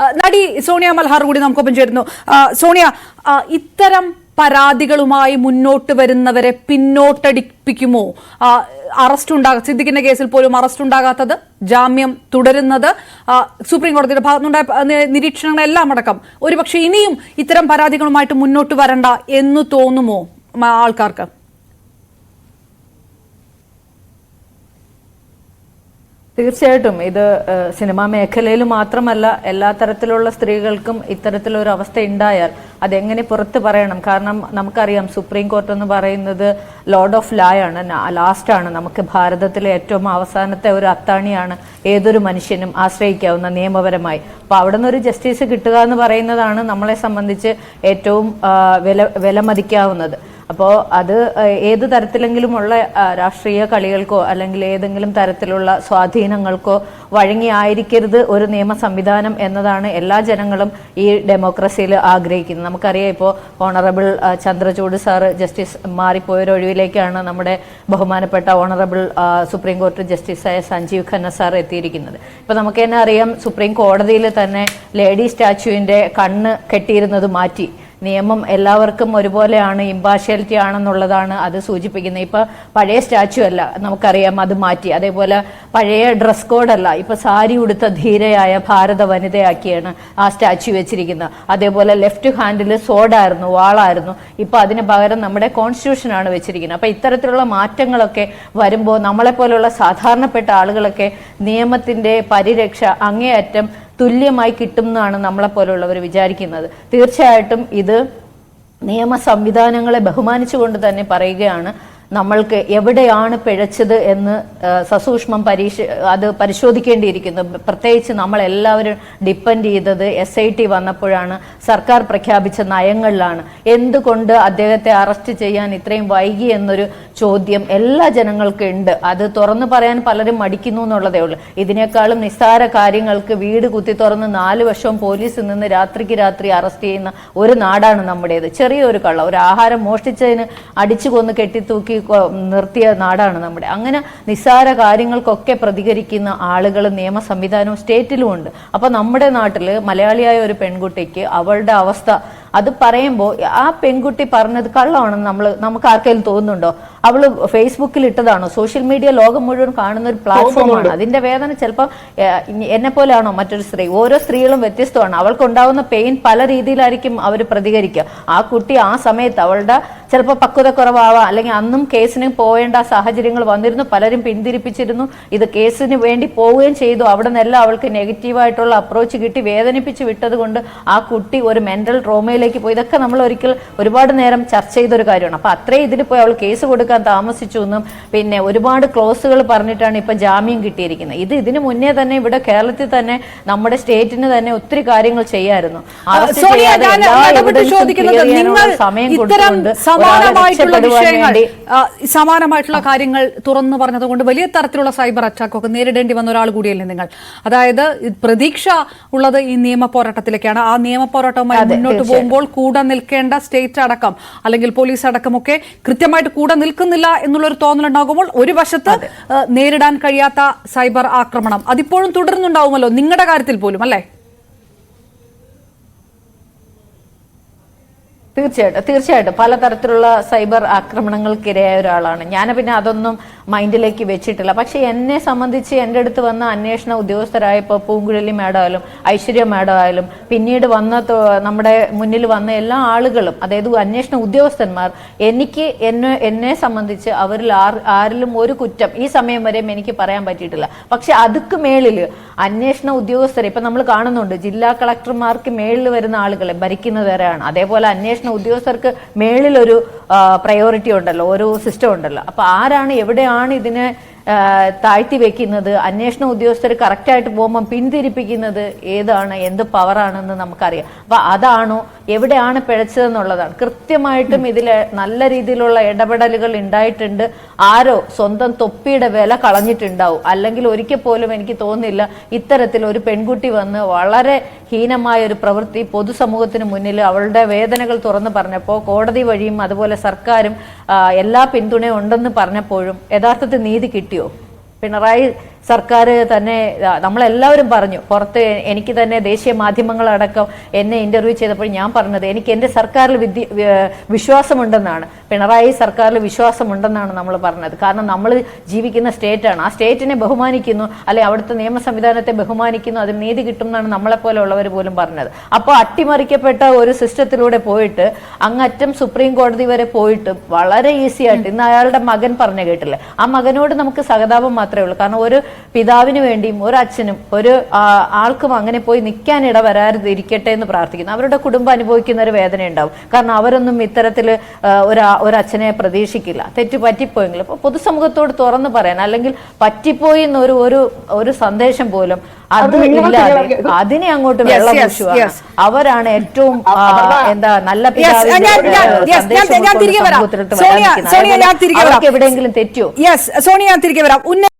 നടി സോണിയ മൽഹാർ കൂടി നമുക്കൊപ്പം ചേരുന്നു. സോണിയ ഇത്തരം പരാതികളുമായി മുന്നോട്ട് വരുന്നവരെ പിന്നോട്ടടിപ്പിക്കുമോ? അറസ്റ്റ് ഉണ്ടാകും സിദ്ദിഖിന്റെ കേസിൽ പോലും അറസ്റ്റ് ഉണ്ടാകാത്തത് ജാമ്യം തുടരുന്നത് സുപ്രീം കോടതിയുടെ നി- നിരീക്ഷണങ്ങളെല്ലാം അടക്കം. ഒരുപക്ഷെ ഇനിയും ഇത്തരം പരാതികളുമായിട്ട് മുന്നോട്ട് വരണ്ട എന്ന് തോന്നുമോ ആൾക്കാർക്ക്? തീർച്ചയായിട്ടും ഇത് സിനിമാ മേഖലയിൽ മാത്രമല്ല എല്ലാ തരത്തിലുള്ള സ്ത്രീകൾക്കും ഇത്തരത്തിലൊരു അവസ്ഥ ഉണ്ടായാൽ അതെങ്ങനെ പുറത്ത് പറയണം? കാരണം നമുക്കറിയാം സുപ്രീം കോർട്ട് എന്ന് പറയുന്നത് ലോഡ് ഓഫ് ലാ ആണ്. ലാസ്റ്റ് ആണ്. നമുക്ക് ഭാരതത്തിലെ ഏറ്റവും അവസാനത്തെ ഒരു അത്താണിയാണ് ഏതൊരു മനുഷ്യനും ആശ്രയിക്കാവുന്ന നിയമപരമായി. അപ്പൊ അവിടെ നിന്ന് ഒരു ജസ്റ്റിസ് കിട്ടുക എന്ന് പറയുന്നതാണ് നമ്മളെ സംബന്ധിച്ച് ഏറ്റവും വില വിലമതിക്കാവുന്നത്. അപ്പോൾ അത് ഏത് തരത്തിലെങ്കിലുമുള്ള രാഷ്ട്രീയ കളികൾക്കോ അല്ലെങ്കിൽ ഏതെങ്കിലും തരത്തിലുള്ള സ്വാധീനങ്ങൾക്കോ വഴങ്ങിയായിരിക്കരുത് ഒരു നിയമ സംവിധാനം എന്നതാണ് എല്ലാ ജനങ്ങളും ഈ ഡെമോക്രസിയിൽ ആഗ്രഹിക്കുന്നത്. നമുക്കറിയാം ഇപ്പോൾ ഓണറബിൾ ചന്ദ്രചൂഡ് സാറ് ജസ്റ്റിസ് മാറിപ്പോയൊരൊഴിവിലേക്കാണ് നമ്മുടെ ബഹുമാനപ്പെട്ട ഓണറബിൾ സുപ്രീം കോർട്ട് ജസ്റ്റിസായ സഞ്ജീവ് ഖന്ന സാർ എത്തിയിരിക്കുന്നത്. ഇപ്പോൾ നമുക്ക് തന്നെ അറിയാം സുപ്രീം കോടതിയിൽ തന്നെ ലേഡി സ്റ്റാച്യുവിന്റെ കണ്ണ് കെട്ടിയിരുന്നത് മാറ്റി. നിയമം എല്ലാവർക്കും ഒരുപോലെയാണ് ഇമ്പാർഷ്യാലിറ്റി ആണെന്നുള്ളതാണ് അത് സൂചിപ്പിക്കുന്നത്. ഇപ്പൊ പഴയ സ്റ്റാച്ചു അല്ല നമുക്കറിയാം അത് മാറ്റി. അതേപോലെ പഴയ ഡ്രസ് കോഡല്ല ഇപ്പൊ സാരി ഉടുത്ത ധീരയായ ഭാരത വനിതയാക്കിയാണ് ആ സ്റ്റാച്ചു വെച്ചിരിക്കുന്നത്. അതേപോലെ ലെഫ്റ്റ് ഹാൻഡിൽ സോഡായിരുന്നു വാളായിരുന്നു. ഇപ്പൊ അതിന് പകരം നമ്മുടെ കോൺസ്റ്റിറ്റ്യൂഷനാണ് വെച്ചിരിക്കുന്നത്. അപ്പൊ ഇത്തരത്തിലുള്ള മാറ്റങ്ങളൊക്കെ വരുമ്പോൾ നമ്മളെ പോലെയുള്ള സാധാരണപ്പെട്ട ആളുകളൊക്കെ നിയമത്തിന്റെ പരിരക്ഷ അങ്ങേയറ്റം തുല്യമായി കിട്ടുമെന്നാണ് നമ്മളെ നമ്മളെപ്പോലുള്ളവർ വിചാരിക്കുന്നത്. തീർച്ചയായിട്ടും ഇത് നിയമ സംവിധാനങ്ങളെ ബഹുമാനിച്ചുകൊണ്ട് തന്നെ പറയുകയാണ്. നമ്മൾക്ക് എവിടെയാണ് പിഴച്ചത് എന്ന് സസൂക്ഷ്മം പരീക്ഷ അത് പരിശോധിക്കേണ്ടിയിരിക്കുന്നു. പ്രത്യേകിച്ച് നമ്മളെല്ലാവരും ഡിപ്പെൻഡ് ചെയ്തത് എസ് ഐ ടി വന്നപ്പോഴാണ് സർക്കാർ പ്രഖ്യാപിച്ച നയങ്ങളിലാണ്. എന്തുകൊണ്ട് അദ്ദേഹത്തെ അറസ്റ്റ് ചെയ്യാൻ ഇത്രയും വൈകി എന്നൊരു ചോദ്യം എല്ലാ ജനങ്ങൾക്കും ഉണ്ട്. അത് തുറന്നു പറയാൻ പലരും മടിക്കുന്നു എന്നുള്ളതേ ഉള്ളൂ. ഇതിനേക്കാളും നിസ്സാര കാര്യങ്ങൾക്ക് വീട് കുത്തി തുറന്ന് നാല് വർഷം പോലീസിൽ നിന്ന് രാത്രിക്ക് രാത്രി അറസ്റ്റ് ചെയ്യുന്ന ഒരു നാടാണ് നമ്മുടേത്. ചെറിയൊരു കള്ള. ഒരു ആഹാരം മോഷ്ടിച്ചതിന് അടിച്ചു കൊന്ന് കെട്ടിത്തൂക്കി നിർത്തിയ നാടാണ് നമ്മുടെ. അങ്ങനെ നിസ്സാര കാര്യങ്ങൾക്കൊക്കെ പ്രതികരിക്കുന്ന ആളുകൾ നിയമ സംവിധാനവും സ്റ്റേറ്റിലും ഉണ്ട്. അപ്പൊ നമ്മുടെ നാട്ടിൽ മലയാളിയായ ഒരു പെൺകുട്ടിക്ക് അവളുടെ അവസ്ഥ അത് പറയുമ്പോൾ ആ പെൺകുട്ടി പറഞ്ഞത് കള്ളമാണെന്ന് നമ്മൾ നമുക്ക് ആർക്കെങ്കിലും തോന്നുന്നുണ്ടോ? അവൾ ഫേസ്ബുക്കിൽ ഇട്ടതാണോ? സോഷ്യൽ മീഡിയ ലോകം മുഴുവൻ കാണുന്ന ഒരു പ്ലാറ്റ്ഫോമാണ് അതിന്റെ വേദന ചിലപ്പോൾ എന്നെ പോലെയാണോ മറ്റൊരു സ്ത്രീ? ഓരോ സ്ത്രീകളും വ്യത്യസ്തമാണ്. അവൾക്കുണ്ടാവുന്ന പെയിൻ പല രീതിയിലായിരിക്കും അവർ പ്രതികരിക്കുക. ആ കുട്ടി ആ സമയത്ത് അവളുടെ ചിലപ്പോൾ പക്വത കുറവാവാം അല്ലെങ്കിൽ അന്നും കേസിന് പോകേണ്ട സാഹചര്യങ്ങൾ വന്നിരുന്നു പലരും പിന്തിരിപ്പിച്ചിരുന്നു. ഇത് കേസിന് വേണ്ടി പോവുകയും ചെയ്തു. അവിടെ നിന്നെല്ലാം അവൾക്ക് നെഗറ്റീവായിട്ടുള്ള അപ്രോച്ച് കിട്ടി വേദനിപ്പിച്ച് വിട്ടത് കൊണ്ട് ആ കുട്ടി ഒരു മെന്റൽ ട്രോമയിലേക്ക് പോയി. ഇതൊക്കെ നമ്മൾ ഒരിക്കൽ ഒരുപാട് നേരം ചർച്ച ചെയ്തൊരു കാര്യമാണ്. അപ്പൊ അത്രയും ഇതിൽ പോയി അവൾ കേസ് കൊടുക്കാൻ താമസിച്ചു എന്നും പിന്നെ ഒരുപാട് ക്ലോസുകൾ പറഞ്ഞിട്ടാണ് ഇപ്പൊ ജാമ്യം കിട്ടിയിരിക്കുന്നത്. ഇത് ഇതിന് മുന്നേ തന്നെ ഇവിടെ കേരളത്തിൽ തന്നെ നമ്മുടെ സ്റ്റേറ്റിന് തന്നെ ഒത്തിരി കാര്യങ്ങൾ ചെയ്യായിരുന്നു. സമാനമായിട്ടുള്ള കാര്യങ്ങൾ തുറന്നു പറഞ്ഞതുകൊണ്ട് വലിയ തരത്തിലുള്ള സൈബർ അറ്റാക്ക് ഒക്കെ നേരിടേണ്ടി വന്ന ഒരാൾ കൂടിയല്ലേ നിങ്ങൾ? അതായത് പ്രതീക്ഷ ഉള്ളത് ഈ നിയമ പോരാട്ടത്തിലേക്കാണ്. ആ നിയമ പോരാട്ടവുമായി മുന്നോട്ട് തീർച്ചയായും. പോകുമ്പോൾ കൂടെ നിൽക്കേണ്ട സ്റ്റേറ്റ് അടക്കം അല്ലെങ്കിൽ പോലീസ് അടക്കമൊക്കെ കൃത്യമായിട്ട് കൂടെ നിൽക്കുന്നില്ല എന്നുള്ളൊരു തോന്നലുണ്ടാകുമ്പോൾ ഒരു വശത്ത് നേരിടാൻ കഴിയാത്ത സൈബർ ആക്രമണം. അതിപ്പോഴും തുടരുന്നുണ്ടാവുമല്ലോ? നിങ്ങളുടെ കാര്യത്തിൽ പോലും അല്ലേ? തീർച്ചയായിട്ടും തീർച്ചയായിട്ടും. പലതരത്തിലുള്ള സൈബർ ആക്രമണങ്ങൾക്കിരയായ ഒരാളാണ്. ഞാൻ പിന്നെ അതൊന്നും മൈൻഡിലേക്ക് വെച്ചിട്ടില്ല. പക്ഷെ എന്നെ സംബന്ധിച്ച് എന്റെ അടുത്ത് വന്ന അന്വേഷണ ഉദ്യോഗസ്ഥരായപ്പോൾ പൂങ്കുഴലി മാഡം ആയാലും ഐശ്വര്യ മാഡം ആയാലും പിന്നീട് വന്ന നമ്മുടെ മുന്നിൽ വന്ന എല്ലാ ആളുകളും അതായത് അന്വേഷണ ഉദ്യോഗസ്ഥന്മാർ എനിക്ക് എന്നെ എന്നെ സംബന്ധിച്ച് അവരിൽ ആരിലും ഒരു കുറ്റം ഈ സമയം വരെയും എനിക്ക് പറയാൻ പറ്റിയിട്ടില്ല. പക്ഷെ അതുക്ക് മേളിൽ അന്വേഷണ ഉദ്യോഗസ്ഥരെ ഇപ്പൊ നമ്മൾ കാണുന്നുണ്ട് ജില്ലാ കളക്ടർമാർക്ക് മേളിൽ വരുന്ന ആളുകളെ ഭരിക്കുന്നവരാണ് അതേപോലെ അന്വേഷണ ഉദ്യോഗസ്ഥർക്ക് മേളിലൊരു പ്രയോറിറ്റി ഉണ്ടല്ലോ ഒരു സിസ്റ്റം ഉണ്ടല്ലോ. അപ്പൊ ആരാണ് എവിടെയാണ് ഇതിനെ താഴ്ത്തി വെക്കുന്നത് അന്വേഷണ ഉദ്യോഗസ്ഥർ കറക്റ്റായിട്ട് പോകുമ്പോൾ പിന്തിരിപ്പിക്കുന്നത് ഏതാണ് എന്ത് പവറാണെന്ന് നമുക്കറിയാം. അപ്പൊ അതാണോ എവിടെയാണ് പിഴച്ചതെന്നുള്ളതാണ്. കൃത്യമായിട്ടും ഇതിൽ നല്ല രീതിയിലുള്ള ഇടപെടലുകൾ ഉണ്ടായിട്ടുണ്ട്. ആരോ സ്വന്തം തൊപ്പിയുടെ വില കളഞ്ഞിട്ടുണ്ടാവും. അല്ലെങ്കിൽ ഒരിക്കൽ പോലും എനിക്ക് തോന്നുന്നില്ല ഇത്തരത്തിൽ ഒരു പെൺകുട്ടി വന്ന് വളരെ ഹീനമായ ഒരു പ്രവൃത്തി പൊതുസമൂഹത്തിന് മുന്നിൽ അവളുടെ വേദനകൾ തുറന്നു പറഞ്ഞപ്പോൾ കോടതി വഴിയും അതുപോലെ സർക്കാരും എല്ലാ പിന്തുണയും ഉണ്ടെന്ന് പറഞ്ഞപ്പോഴും യഥാർത്ഥത്തിൽ നീതി പിണറായി സർക്കാർ തന്നെ നമ്മളെല്ലാവരും പറഞ്ഞു പുറത്ത് എനിക്ക് തന്നെ ദേശീയ മാധ്യമങ്ങളടക്കം എന്നെ ഇന്റർവ്യൂ ചെയ്തപ്പോൾ ഞാൻ പറഞ്ഞത് എനിക്ക് എന്റെ സർക്കാരിൽ വിദ്യ വിശ്വാസമുണ്ടെന്നാണ്. പിണറായി സർക്കാരിൽ വിശ്വാസമുണ്ടെന്നാണ് നമ്മൾ പറഞ്ഞത്. കാരണം നമ്മൾ ജീവിക്കുന്ന സ്റ്റേറ്റാണ്. ആ സ്റ്റേറ്റിനെ ബഹുമാനിക്കുന്നു അല്ലെ അവിടുത്തെ നിയമ സംവിധാനത്തെ ബഹുമാനിക്കുന്നു അതിന് നീതി കിട്ടും എന്നാണ് നമ്മളെപ്പോലെ ഉള്ളവർ പോലും പറഞ്ഞത്. അപ്പോൾ അട്ടിമറിക്കപ്പെട്ട ഒരു സിസ്റ്റത്തിലൂടെ പോയിട്ട് അങ്ങറ്റം സുപ്രീം കോടതി വരെ പോയിട്ട് വളരെ ഈസി ആയിട്ട് ഇന്ന് അയാളുടെ മകൻ പറഞ്ഞു കേട്ടില്ല? ആ മകനോട് നമുക്ക് സഹതാപം മാത്രമേ ഉള്ളൂ. കാരണം ഒരു പിതാവിന് വേണ്ടിയും ഒരു അച്ഛനും ഒരു ആൾക്കും അങ്ങനെ പോയി നിൽക്കാൻ ഇട വരാതിരിക്കട്ടെ എന്ന് പ്രാർത്ഥിക്കുന്നു. അവരുടെ കുടുംബം അനുഭവിക്കുന്ന ഒരു വേദന ഉണ്ടാവും. കാരണം അവരൊന്നും ഇത്തരത്തിൽ ഒരു ഒരു അച്ഛനെ പ്രതീക്ഷിക്കില്ല. തെറ്റ് പറ്റിപ്പോയെങ്കിലും. അപ്പൊ പൊതുസമൂഹത്തോട് തുറന്നു പറയാൻ അല്ലെങ്കിൽ പറ്റിപ്പോയി എന്നൊരു ഒരു ഒരു സന്ദേശം പോലും അത് ഇല്ലാതെ അതിനെ അങ്ങോട്ട് വെള്ളം പൂശുവാണ്. അവരാണ് ഏറ്റവും എന്താ നല്ല പിതാവിന്റെ, എവിടെയെങ്കിലും തെറ്റോ സോണിയ തിരികെ വരാം.